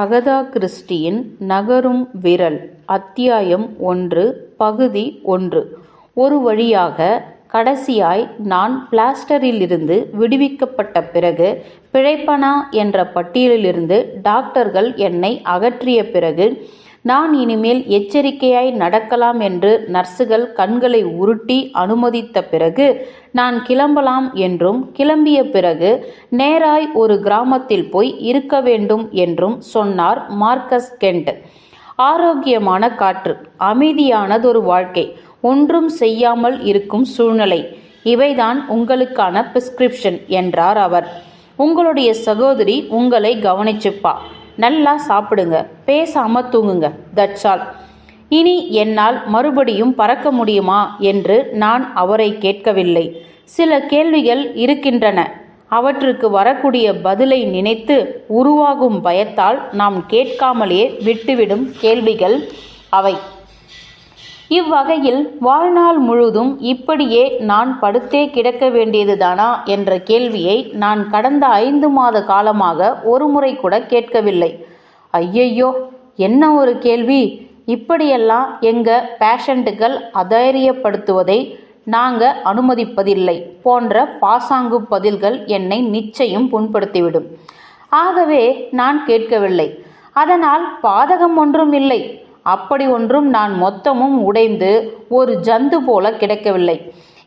Agatha கிறிஸ்டியின் நகரும் விரல் அத்தியாயம் ஒன்று பகுதி ஒன்று. ஒரு வழியாக கடைசியாய் நான் பிளாஸ்டரிலிருந்து விடுவிக்கப்பட்ட பிறகு பிழைப்பனா என்ற பட்டியலிலிருந்து டாக்டர்கள் என்னை அகற்றிய பிறகு நான் இனிமேல் எச்சரிக்கையாய் நடக்கலாம் என்று நர்சுகள் கண்களை உருட்டி அனுமதித்த பிறகு நான் கிளம்பலாம் என்றும் கிளம்பிய பிறகு நேராய் ஒரு கிராமத்தில் போய் இருக்க வேண்டும் என்றும் சொன்னார் மார்க்கஸ் கெண்ட் ஆரோக்கியமான காற்று அமைதியானதொரு வாழ்க்கை ஒன்றும் செய்யாமல் இருக்கும் சூழ்நிலை. இவைதான் உங்களுக்கான பிரிஸ்கிரிப்ஷன் என்றார் அவர். உங்களுடைய சகோதரி உங்களை கவனிச்சுப்பா. நல்லா சாப்பிடுங்க. பேசாம தூங்குங்க. தட்ஸ் ஆல் இனி என்னால் மறுபடியும் பறக்க முடியுமா என்று நான் அவரை கேட்கவில்லை. சில கேள்விகள் இருக்கின்றன. அவற்றுக்கு வரக்கூடிய பதிலை நினைத்து உருவாகும் பயத்தால் நாம் கேட்காமலே விட்டுவிடும் கேள்விகள் அவை. இவ்வகையில் வாழ்நாள் முழுதும் இப்படியே நான் படுத்தே கிடக்க வேண்டியதுதானா என்ற கேள்வியை நான் கடந்த ஐந்து மாத காலமாக ஒரு முறை கூட கேட்கவில்லை. ஐயையோ என்ன ஒரு கேள்வி? இப்படியெல்லாம் எங்க பேஷண்ட்டுகள் அதைரியப்படுத்துவதை நாங்கள் அனுமதிப்பதில்லை போன்ற பாசாங்கு பதில்கள் என்னை நிச்சயம் புண்படுத்திவிடும். ஆகவே நான் கேட்கவில்லை. அதனால் பாதகம் ஒன்றும் இல்லை. அப்படி ஒன்றும் நான் மொத்தமும் உடைந்து ஒரு ஜந்து போல கிடக்கவில்லை.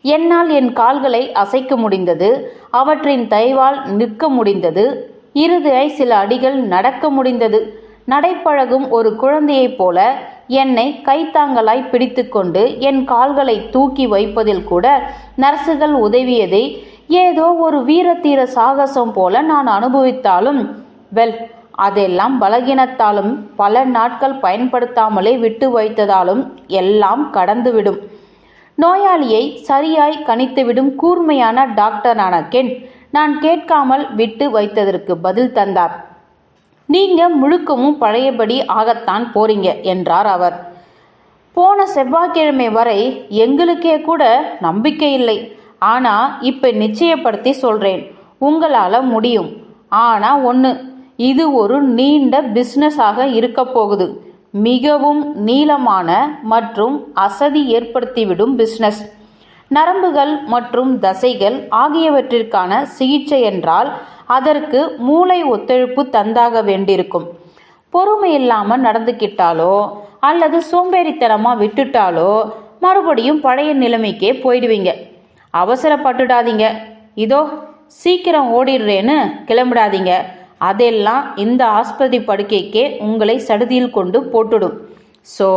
என்னால் என் கால்களை அசைக்க முடிந்தது அவற்றின் தயவால் நிற்க முடிந்தது இறுதியாய் சில அடிகள் நடக்க முடிந்தது. நடைப்பழகும் ஒரு குழந்தையைப் போல என்னை கைத்தாங்கலாய் பிடித்துக்கொண்டு என் கால்களை தூக்கி வைப்பதில் கூட நர்சுகள் உதவியதை ஏதோ ஒரு வீரத்தீர சாகசம் போல நான் அனுபவித்தாலும் வெல் அதெல்லாம் பலகீனத்தாலும் பல நாட்கள் பயன்படுத்தாமலே விட்டு வைத்ததாலும் எல்லாம் கடந்துவிடும். நோயாளியை சரியாய் கணித்துவிடும் கூர்மையான டாக்டரான கென் நான் கேட்காமல் விட்டு வைத்ததற்கு பதில் தந்தார். நீங்க முழுக்கமும் பழையபடி ஆகத்தான் போறீங்க என்றார் அவர். போன செவ்வாய்க்கிழமை வரை எங்களுக்கே கூட நம்பிக்கை இல்லை. ஆனா இப்ப நிச்சயப்படுத்தி சொல்றேன். உங்களால முடியும். ஆனா ஒன்று இது ஒரு நீண்ட பிஸ்னஸாக இருக்க போகுது. மிகவும் நீளமான மற்றும் அசதி ஏற்படுத்திவிடும் பிஸ்னஸ் நரம்புகள் மற்றும் தசைகள் ஆகியவற்றிற்கான சிகிச்சை என்றால் அதற்கு மூளை ஒத்துழைப்பு தந்தாக வேண்டியிருக்கும். பொறுமை இல்லாமல் நடந்துக்கிட்டாலோ அல்லது சோம்பேறித்தனமாக விட்டுட்டாலோ மறுபடியும் பழைய நிலைமைக்கே போயிடுவீங்க. அவசரப்பட்டுடாதீங்க. இதோ சீக்கிரம் ஓடிடுறேன்னு கிளம்பிடாதீங்க. அதெல்லாம் இந்த ஆஸ்பத்திரி படுக்கைக்கே உங்களை சடுதியில் கொண்டு போட்டுடும். ஸோ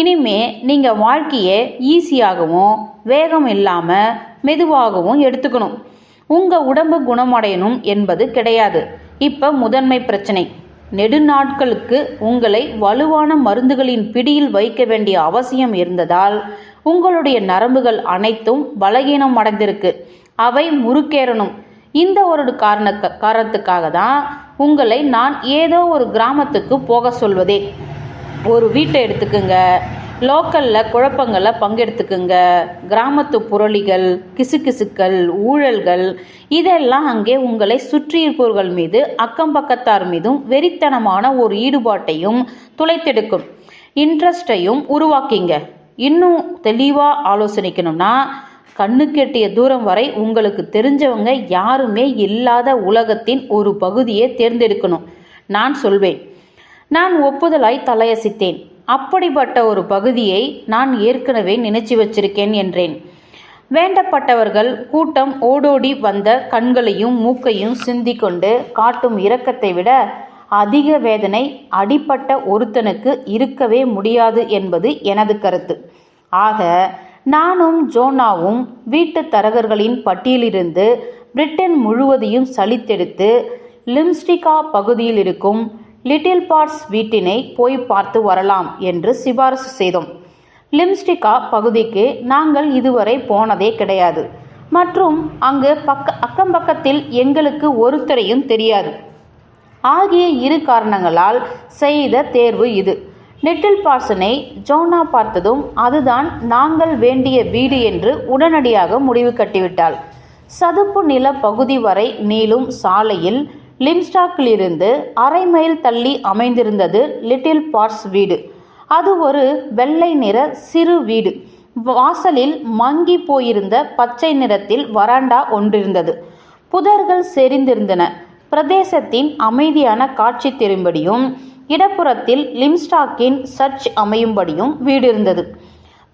இனிமே நீங்கள் வாழ்க்கையை ஈஸியாகவும் வேகம் இல்லாமல் மெதுவாகவும் எடுத்துக்கணும். உங்கள் உடம்பு குணமடையணும் என்பது கிடையாது. இப்போ முதன்மை பிரச்சனை. நெடுநாட்களுக்கு உங்களை வலுவான மருந்துகளின் பிடியில் வைக்க வேண்டிய அவசியம் இருந்ததால் உங்களுடைய நரம்புகள் அனைத்தும் பலகீனம் அடைந்திருக்கு. அவை முறுக்கேறணும். இந்த ஒரு காரண காரணத்துக்காக தான் உங்களை நான் ஏதோ ஒரு கிராமத்துக்கு போக சொல்வதே. ஒரு வீட்டை எடுத்துக்குங்க. லோக்கலில் குழப்பங்களில் பங்கெடுத்துக்குங்க. கிராமத்து புரளிகள் கிசுகிசுக்கள் ஊழல்கள் இதெல்லாம் அங்கே உங்களை சுற்றியிருப்பவர்கள் மீது அக்கம் பக்கத்தார் மீதும் வெறித்தனமான ஒரு ஈடுபாட்டையும் துளைத்தெடுக்கும். இன்ட்ரெஸ்டையும் உருவாக்கிங்க. இன்னும் தெளிவாக ஆலோசனைக்கணும்னா கண்ணுக்கெட்டிய தூரம் வரை உங்களுக்கு தெரிஞ்சவங்க யாருமே இல்லாத உலகத்தின் ஒரு பகுதியை தேர்ந்தெடுக்கணும். நான் சொல்வேன். நான் ஒப்புதலாய் தலையசித்தேன். அப்படிப்பட்ட ஒரு பகுதியை நான் ஏற்கனவே நினைச்சு வச்சிருக்கேன் என்றேன். வேண்டப்பட்டவர்கள் கூட்டம் ஓடோடி வந்த கண்களையும் மூக்கையும் சிந்திக்கொண்டு காட்டும் இரக்கத்தை விட அதிக வேதனை அடிப்பட்ட ஒருத்தனுக்கு இருக்கவே முடியாது என்பது எனது கருத்து. ஆக நானும் ஜோனாவும் வீட்டு தரகர்களின் பட்டியலிருந்து பிரிட்டன் முழுவதையும் சலித்தெடுத்து லிம்ஸ்டிகா பகுதியில் இருக்கும் லிட்டில் பார்ட்ஸ் வீட்டினை போய் பார்த்து வரலாம் என்று சிபாரிசு செய்தோம். லிம்ஸ்டிகா பகுதிக்கு நாங்கள் இதுவரை போனதே கிடையாது. மற்றும் அங்கு பக்க அக்கம் பக்கத்தில் எங்களுக்கு ஒருத்தரையும் தெரியாது. ஆகிய இரு காரணங்களால் செய்த தேர்வு இது. லிட்டில் பார்சனை ஜோனா பார்த்ததும் அதுதான் நாங்கள் வேண்டிய வீடு என்று உடனடியாக முடிவு கட்டிவிட்டாள். சதுப்பு நில பகுதி வரை நீளும் சாலையில் லிம்ஸ்டாக்கிலிருந்து அரை மைல் தள்ளி அமைந்திருந்தது லிட்டில் பார்ஸ் வீடு. அது ஒரு வெள்ளை நிற சிறு வீடு. வாசலில் மங்கி போயிருந்த பச்சை நிறத்தில் வராண்டா ஒன்றிருந்தது. புதர்கள் செறிந்திருந்தன. பிரதேசத்தின் அமைதியான காட்சி தெரியும்படியும் இடப்புறத்தில் லிம்ஸ்டாக்கின் சர்ச் அமையும்படியும் வீடு இருந்தது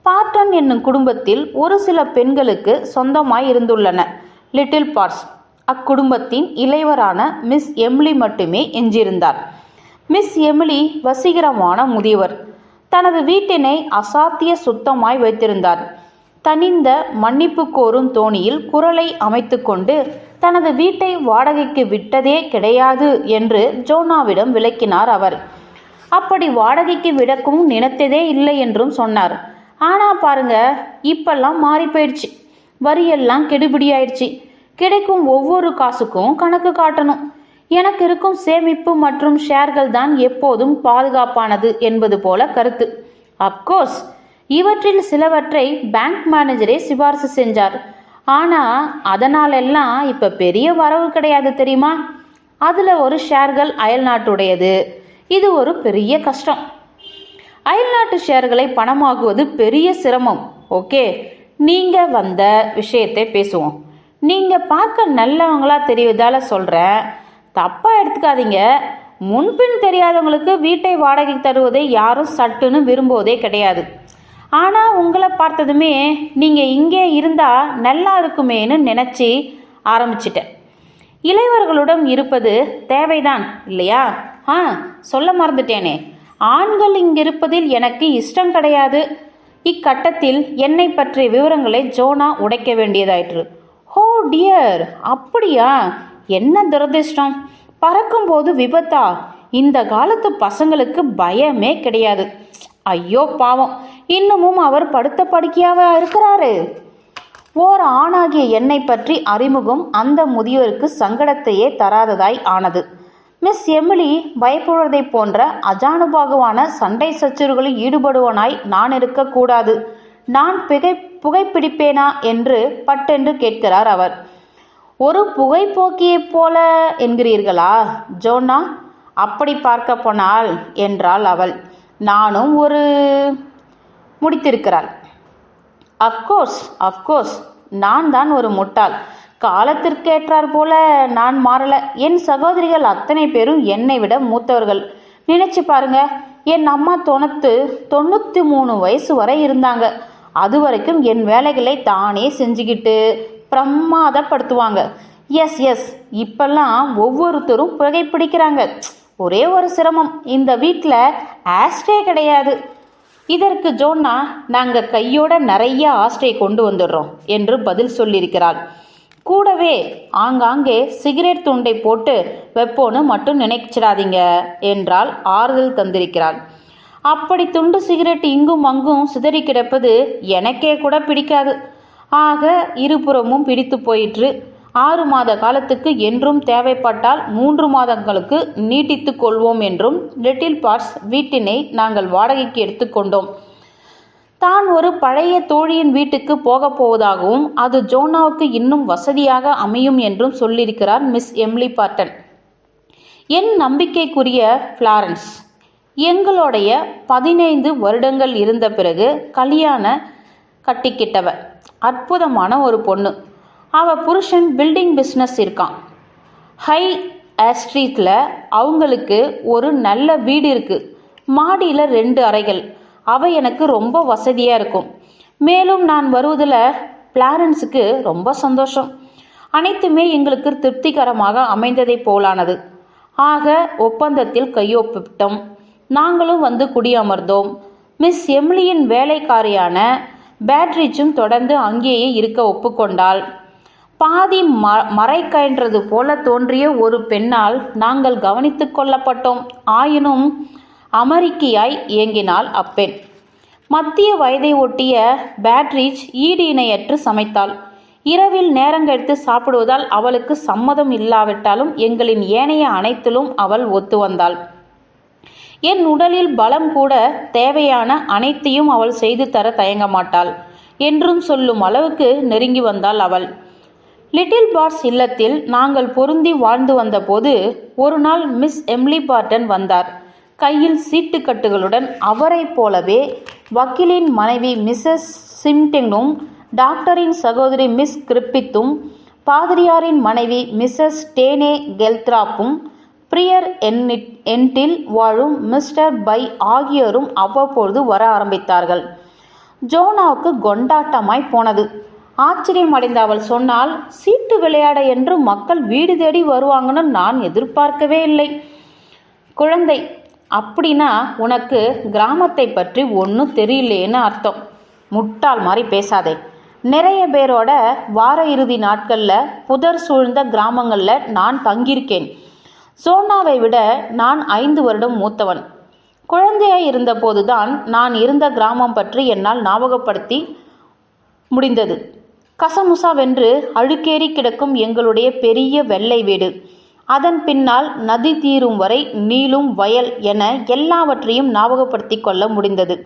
பார்ட்டன் என்னும் குடும்பத்தில் ஒரு சில பெண்களுக்கு சொந்தமாய் இருந்துள்ளன. லிட்டில் பார்ட்ஸ் அக்குடும்பத்தின் இளைவரான மிஸ் எம்லி மட்டுமே எஞ்சியிருந்தார். மிஸ் எமிலி வசீகரமான முதியவர். தனது வீட்டினை அசாத்திய சுத்தமாய் வைத்திருந்தார். தனிந்த மன்னிப்பு கோரும் தோணியில் குரலை அமைத்துக்கொண்டு தனது வீட்டை வாடகைக்கு விட்டதே கிடையாது என்று ஜோனாவிடம் விளக்கினார் அவர். அப்படி வாடகைக்கு விடக்கும் நினைத்ததே இல்லை என்றும் சொன்னார். ஆனா பாருங்க இப்பெல்லாம் மாறி போயிடுச்சு. வரியெல்லாம் கெடுபிடி ஆயிடுச்சு கிடைக்கும் ஒவ்வொரு காசுக்கும் கணக்கு காட்டணும். எனக்கு இருக்கும் சேமிப்பு மற்றும் ஷேர்கள் தான் எப்போதும் பாதுகாப்பானது என்பது போல கருத்து. அப்கோர்ஸ் இவற்றில் சிலவற்றை பேங்க் மேனேஜரே சிபாரிசு செஞ்சார். ஆனால் அதனாலெல்லாம் இப்போ பெரிய வரவு கிடையாது தெரியுமா? அதில் ஒரு ஷேர்கள் அயல்நாட்டுடையது. இது ஒரு பெரிய கஷ்டம். அயல்நாட்டு ஷேர்களை பணமாக்குவது பெரிய சிரமம். ஓகே நீங்கள் வந்த விஷயத்தை பேசுவோம். நீங்கள் பார்க்க நல்லவங்களா தெரியுதால சொல்கிறேன் தப்பாக எடுத்துக்காதீங்க. முன்பின் தெரியாதவங்களுக்கு வீட்டை வாடகை தருவதை யாரும் சட்டுன்னு விரும்புவதே கிடையாது. ஆனால் உங்களை பார்த்ததுமே நீங்கள் இங்கே இருந்தால் நல்லா இருக்குமேன்னு நினச்சி ஆரம்பிச்சிட்டேன். இளையவர்களுடன் இருப்பது தேவைதான் இல்லையா? ஆ சொல்ல மறந்துட்டேனே. ஆண்கள் இங்கிருப்பதில் எனக்கு இஷ்டம் கிடையாது. இக்கட்டத்தில் என்னை பற்றிய விவரங்களை ஜோனா உடைக்க வேண்டியதாயிற்று. ஹோ டியர் அப்படியா? என்ன துரதிர்ஷ்டம்? பறக்கும்போது விபத்தா? இந்த காலத்து பசங்களுக்கு பயமே கிடையாது. ஐயோ பாவம். இன்னமும் அவர் படுத்த படுக்கையாக இருக்கிறாரு? ஓர் ஆணாகிய என்னை பற்றி அறிமுகம் அந்த முதியோருக்கு சங்கடத்தையே தராததாய் ஆனது. மிஸ் எமிலி பயப்படுவதைப் போன்ற அஜானுபாகுவான சண்டை சச்சுறுகளில் ஈடுபடுவனாய் நான் இருக்கக்கூடாது நான் புகை புகைப்பிடிப்பேனா என்று பட்டென்று கேட்கிறார் அவர். ஒரு புகைப்போக்கியைப் போல என்கிறீர்களா ஜோனா அப்படி பார்க்க போனால் என்றாள் அவள். நானும் ஒரு முடித்திருக்கிறாள். அஃப்கோர்ஸ் அஃப்கோர்ஸ் நான் தான் ஒரு முட்டாள். காலத்திற்கேற்றார் போல நான் மாறல. என் சகோதரிகள் அத்தனை பேரும் என்னை விட மூத்தவர்கள். நினைச்சு பாருங்க என் அம்மா தொண்ணூத்து தொண்ணூற்றி மூணு வயசு வரை இருந்தாங்க. அது வரைக்கும் என் வேலைகளை தானே செஞ்சுக்கிட்டு பிரமாதப்படுத்துவாங்க. எஸ் எஸ் இப்பெல்லாம் ஒவ்வொருத்தரும் புகைப்பிடிக்கிறாங்க. ஒரே ஒரு சிரமம். இந்த வீட்டில் ஆஸ்ட்ரே கிடையாது. இதற்கு ஜோன்னா நாங்கள் கையோட நிறைய ஆஸ்ட்ரே கொண்டு வந்துடுறோம் என்று பதில் சொல்லியிருக்கிறாள். கூடவே ஆங்காங்கே சிகரெட் துண்டை போட்டு வைப்போன்னு மட்டும் நினைச்சிடாதீங்க என்றால் ஆறுதல் தந்திருக்கிறாள். அப்படி துண்டு சிகரெட் இங்கும் அங்கும் சிதறி கிடப்பது எனக்கே கூட பிடிக்காது. ஆக இருபுறமும் பிடித்து போயிற்று. ஆறு மாத காலத்துக்கு என்றும் தேவைப்பட்டால் மூன்று மாதங்களுக்கு நீட்டித்து கொள்வோம் என்றும் லிட்டில் பார்ட்ஸ் வீட்டினை நாங்கள் வாடகைக்கு எடுத்துக்கொண்டோம் தான் ஒரு பழைய தோழியின் வீட்டுக்கு போகப் போவதாகவும் அது ஜோனாவுக்கு இன்னும் வசதியாக அமையும் என்றும் சொல்லியிருக்கிறார் மிஸ் எம்லி பார்ட்டன் என் நம்பிக்கைக்குரிய ஃப்ளாரன்ஸ் எங்களுடைய பதினைந்து வருடங்கள் இருந்த பிறகு கல்யாண கட்டிக்கிட்டவ அற்புதமான ஒரு பொண்ணு. அவள் புருஷன் பில்டிங் பிஸ்னஸ் இருக்கான். ஹை ஸ்ட்ரீட்டில் அவங்களுக்கு ஒரு நல்ல வீடு இருக்குது மாடியில் ரெண்டு அறைகள். அவ எனக்கு ரொம்ப வசதியாக இருக்கும். மேலும் நான் வருவதில் பிளாரன்ஸுக்கு ரொம்ப சந்தோஷம். அனைத்துமே எங்களுக்கு திருப்திகரமாக அமைந்ததை போலானது. ஆக ஒப்பந்தத்தில் கையொப்பிட்டோம் நாங்களும் வந்து குடியமர்ந்தோம். மிஸ் எம்லியின் வேலைக்காரியான பேட்ரிச்சும் தொடர்ந்து அங்கேயே இருக்க ஒப்புக்கொண்டாள். பாதி ம மறைக்கன்றது போல தோன்றிய ஒரு பெண்ணால் நாங்கள் கவனித்து கொள்ளப்பட்டோம். ஆயினும் அமெரிக்கையாய் இயங்கினாள் அப்பெண். மத்திய வயதை ஒட்டிய பேட்ரிச் ஈடு இணையற்று சமைத்தாள். இரவில் நேரங்கழித்து சாப்பிடுவதால் அவளுக்கு சம்மதம் இல்லாவிட்டாலும் எங்களின் ஏனைய அனைத்திலும் அவள் ஒத்து வந்தாள். என் உடலில் பலம் கூட தேவையான அனைத்தையும் அவள் செய்து தர தயங்க மாட்டாள். என்றும் சொல்லும் அளவுக்கு நெருங்கி வந்தாள் அவள். லிட்டில் பார்ட்ஸ் இல்லத்தில் நாங்கள் பொருந்தி வாழ்ந்து வந்தபோது ஒரு நாள் மிஸ் எம்லி பார்டன் வந்தார். கையில் சீட்டுக்கட்டுகளுடன் அவரைப் போலவே வக்கீலின் மனைவி மிஸ்ஸஸ் சிம்டிங்கும் டாக்டரின் சகோதரி மிஸ் கிரிப்பித்தும் பாதிரியாரின் மனைவி மிஸ்ஸஸ் டேனே கெல்த்ராப்பும் பிரியர் எண்ணிட் என்டில் வாழும் மிஸ்டர் பை ஆகியோரும் அவ்வப்பொழுது வர ஆரம்பித்தார்கள். ஜோனாவுக்கு கொண்டாட்டமாய் போனது. ஆச்சரியம் அடைந்த அவள் சொன்னால் சீட்டு விளையாட என்று மக்கள் வீடு தேடி வருவாங்கன்னு நான் எதிர்பார்க்கவே இல்லை. குழந்தை அப்படின்னா உனக்கு கிராமத்தை பற்றி ஒன்றும் தெரியலேன்னு அர்த்தம். முட்டாள் மாதிரி பேசாதே. நிறைய பேரோட வார இறுதி நாட்களில் புதர் சூழ்ந்த கிராமங்களில் நான் தங்கியிருக்கேன். சோனாவை விட நான் ஐந்து வருடம் மூத்தவன். குழந்தையாய் இருந்தபோதுதான் நான் இருந்த கிராமம் பற்றி என்னால் ஞாபகப்படுத்தி முடிந்தது. கசமுசாவென்று அழுக்கேறி கிடக்கும் எங்களுடைய பெரிய வெள்ளை வீடு. அதன் பின்னால் நதி தீரும் வரை நீளும் வயல் என எல்லாவற்றையும் ஞாபகப்படுத்தி கொள்ள முடிந்தது.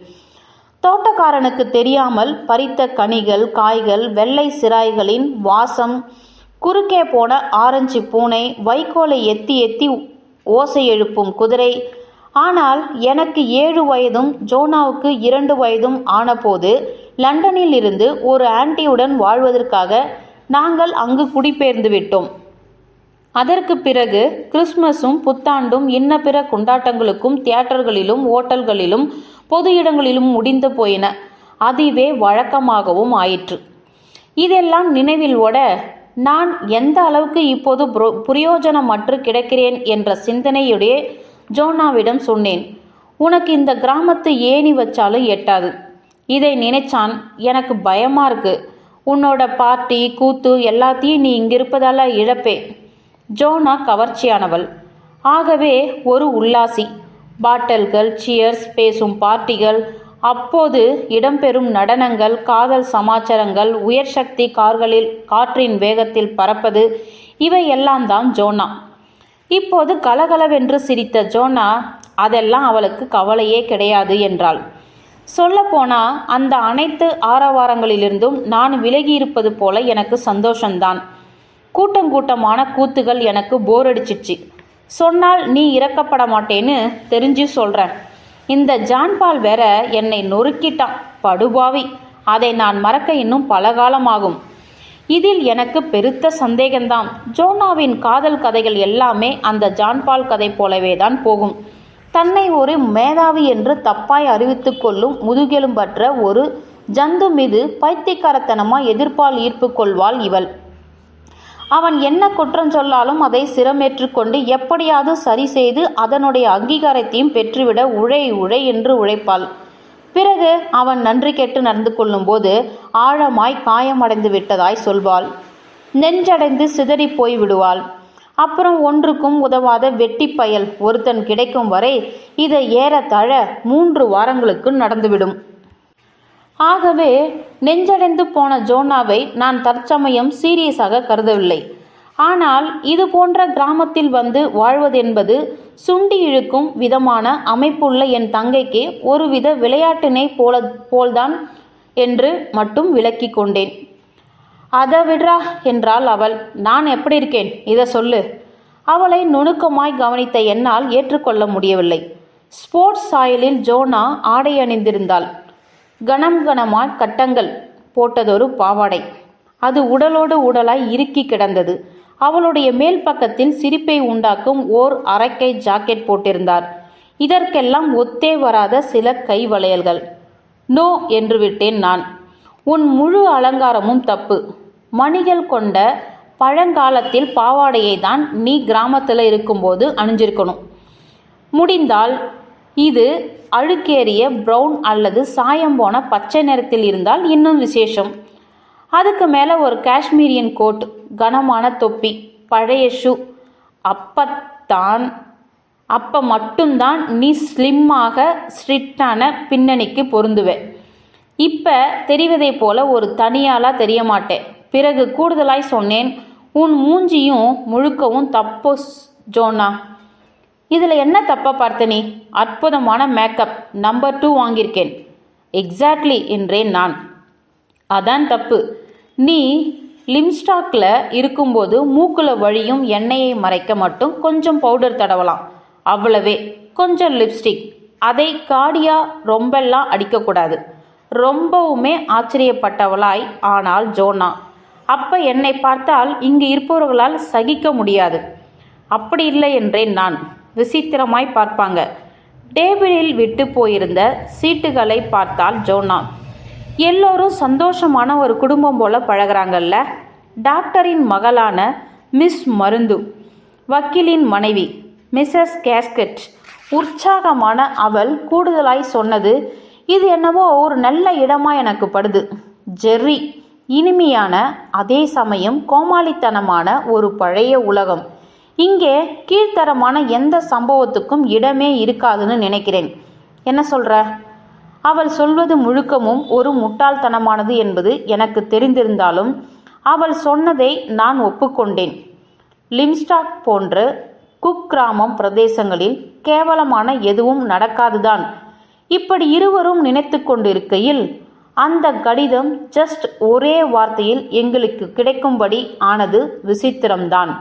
தோட்டக்காரனுக்கு தெரியாமல் பறித்த கனிகள் காய்கள் வெள்ளை சிராய்களின் வாசம் குறுக்கே போன ஆரஞ்சு பூனை வைக்கோலை எத்தி எத்தி ஓசை எழுப்பும் குதிரை. ஆனால் எனக்கு ஏழு வயதும் ஜோனாவுக்கு இரண்டு வயதும் ஆனபோது லண்டனில் இருந்து ஒரு ஆண்டியுடன் வாழ்வதற்காக நாங்கள் அங்கு குடிபெயர்ந்து விட்டோம். அதற்கு பிறகு கிறிஸ்மஸும் புத்தாண்டும் இன்ன பிற கொண்டாட்டங்களுக்கும் தியேட்டர்களிலும் ஓட்டல்களிலும் பொது இடங்களிலும் முடிந்து போயின. அதுவே வழக்கமாகவும் ஆயிற்று. இதெல்லாம் நினைவில் ஓட நான் எந்த அளவுக்கு இப்போது புரோ பிரயோஜனமற்று கிடக்கிறேன் என்ற சிந்தனையுடைய ஜோனாவிடம் சொன்னேன். உனக்கு இந்த கிராமத்து ஏணி வச்சாலும் எட்டாது. இதை நினைச்சான் எனக்கு பயமா இருக்கு. உன்னோட பார்ட்டி கூத்து எல்லாத்தையும் நீ இங்கிருப்பதால இழப்பே. ஜோனா கவர்ச்சியானவள். ஆகவே ஒரு உல்லாசி. பாட்டல்கள் சியர்ஸ் பேசும் பார்ட்டிகள் அப்போது இடம்பெறும் நடனங்கள் காதல் சமாச்சாரங்கள் உயர் சக்தி கார்களில் காற்றின் வேகத்தில் பறப்பது இவையெல்லாம் தான் ஜோனா. இப்போது கலகலவென்று சிரித்த ஜோனா அதெல்லாம் அவளுக்கு கவலையே கிடையாது என்றாள். சொல்லப்போனால் அந்த அனைத்து ஆரவாரங்களிலிருந்தும் நான் விலகி இருப்பது போல எனக்கு சந்தோஷம்தான் கூட்டங்கூட்டமான கூத்துகள் எனக்கு போர் அடிச்சிச்சு சொன்னால் நீ இறக்கப்பட மாட்டேன்னு தெரிஞ்சு சொல்கிறேன் இந்த ஜான்பால் வேற என்னை நொறுக்கிட்டான் படுபாவி. அதை நான் மறக்க இன்னும் பல காலமாகும் இதில் எனக்கு பெருத்த சந்தேகம்தான் ஜோனாவின் காதல் கதைகள் எல்லாமே அந்த ஜான்பால் கதை போலவே தான் போகும். தன்னை ஒரு மேதாவி என்று தப்பாய் அறிவித்து கொள்ளும் முதுகெலும்பற்ற ஒரு ஜந்து மீது பைத்தியக்காரத்தனமாய் எதிர்ப்பால் ஈர்ப்பு கொள்வாள் இவள். அவன் என்ன குற்றம் சொல்லாலும் அதை சிரமேற்றுக்கொண்டு எப்படியாவது சரி செய்து அதனுடைய அங்கீகாரத்தையும் பெற்றுவிட உழை உழை என்று உழைப்பாள். பிறகு அவன் நன்றி கேட்டு நடந்து கொள்ளும்போது ஆழமாய் காயமடைந்து விட்டதாய் சொல்வாள். நெஞ்சடைந்து சிதறி போய் விடுவாள். அப்புறம் ஒன்றுக்கும் உதவாத வெட்டி பயல் ஒருத்தன் கிடைக்கும் வரை இதை ஏறத்தாழ மூன்று வாரங்களுக்கு நடந்துவிடும். ஆகவே நெஞ்சடைந்து போன ஜோனாவை நான் தற்சமயம் சீரியஸாக கருதவில்லை. ஆனால் இது போன்ற கிராமத்தில் வந்து வாழ்வதென்பது சுண்டி இழுக்கும் விதமான அமைப்புள்ள என் தங்கைக்கு ஒருவித விளையாட்டினை போல போல்தான் என்று மட்டும் விளக்கி கொண்டேன். அதை விடுறா என்றாள் அவள். நான் எப்படி இருக்கேன்? இதை சொல்லு. அவளை நுணுக்கமாய் கவனித்த என்னால் ஏற்றுக்கொள்ள முடியவில்லை. ஸ்போர்ட்ஸ் சாயலில் ஜோனா ஆடை அணிந்திருந்தாள். கணம் கணமாய் கட்டங்கள் போட்டதொரு பாவாடை. அது உடலோடு உடலாய் இறுக்கி கிடந்தது. அவளுடைய மேல் பக்கத்தில் சிரிப்பை உண்டாக்கும் ஓர் அரைக்கை ஜாக்கெட் போட்டிருந்தார். இதற்கெல்லாம் ஒத்தே வராத சில கை வளையல்கள். நோ என்று விட்டேன் நான். உன் முழு அலங்காரமும் தப்பு. மணிகள் கொண்ட பழங்காலத்தில் பாவாடையை தான் நீ கிராமத்தில் இருக்கும்போது அணிஞ்சிருக்கணும். முடிந்தால் இது அழுக்கேறிய ப்ரௌன் அல்லது சாயம் போன பச்சை நிறத்தில் இருந்தால் இன்னும் விசேஷம். அதுக்கு மேலே ஒரு காஷ்மீரியன் கோட் கனமான தொப்பி பழைய ஷூ. அப்பத்தான் அப்போ மட்டும்தான் நீ ஸ்லிம்மாக ஸ்ட்ரிக்டான பின்னணிக்கு பொருந்துவே. இப்போ தெரிவதை போல ஒரு தனியாளாக தெரிய மாட்டேன் பிறகு கூடுதலாய் சொன்னேன் உன் மூஞ்சியும் முழுக்கவும் தப்போ ஜோனா. இதில் என்ன தப்பா பார்த்த நீ அற்புதமான மேக்கப் நம்பர் டூ வாங்கியிருக்கேன். எக்ஸாக்ட்லி என்றேன் நான். அதான் தப்பு. நீ லிம்ஸ்டாக்கில் இருக்கும்போது மூக்கில் வழியும் எண்ணெயை மறைக்க மட்டும் கொஞ்சம் பவுடர் தடவலாம். அவ்வளவே. கொஞ்சம் லிப்ஸ்டிக் அதை காடியா ரொம்பெல்லாம் அடிக்கக்கூடாது. ரொம்பவுமே ஆச்சரியப்பட்டவளாய் ஆனால் ஜோனா. அப்ப என்னை பார்த்தால் இங்கு இருப்பவர்களால் சகிக்க முடியாது. அப்படி இல்லை என்றேன் நான். விசித்திரமாய் பார்ப்பாங்க. டேபிளில் விட்டு போயிருந்த சீட்டுகளை பார்த்தால் ஜோனா. எல்லோரும் சந்தோஷமான ஒரு குடும்பம் போல பழகுறாங்கல்ல. டாக்டரின் மகளான மிஸ் மருந்து வக்கீலின் மனைவி மிஸ்ஸஸ் கேஸ்கெட். உற்சாகமான அவள் கூடுதலாய் சொன்னது இது என்னவோ ஒரு நல்ல இடமா எனக்கு படுது. ஜெர்ரி இனிமையான அதே சமயம் கோமாளித்தனமான ஒரு பழைய உலகம். இங்கே கீழ்த்தரமான எந்த சம்பவத்துக்கும் இடமே இருக்காதுன்னு நினைக்கிறேன். என்ன சொல்ற? அவள் சொல்வது முழுக்கமும் ஒரு முட்டாள்தனமானது என்பது எனக்கு தெரிந்திருந்தாலும் அவள் சொன்னதை நான் ஒப்புக்கொண்டேன். லிம்ஸ்டாக் போன்ற குக்கிராமம் பிரதேசங்களில் கேவலமான எதுவும் நடக்காதுதான். இப்படி இருவரும் நினைத்து கொண்டிருக்கையில் அந்த கடிதம் ஜஸ்ட் ஒரே வார்த்தையில் எங்களுக்கு கிடைக்கும்படி ஆனது விசித்திரம்தான்.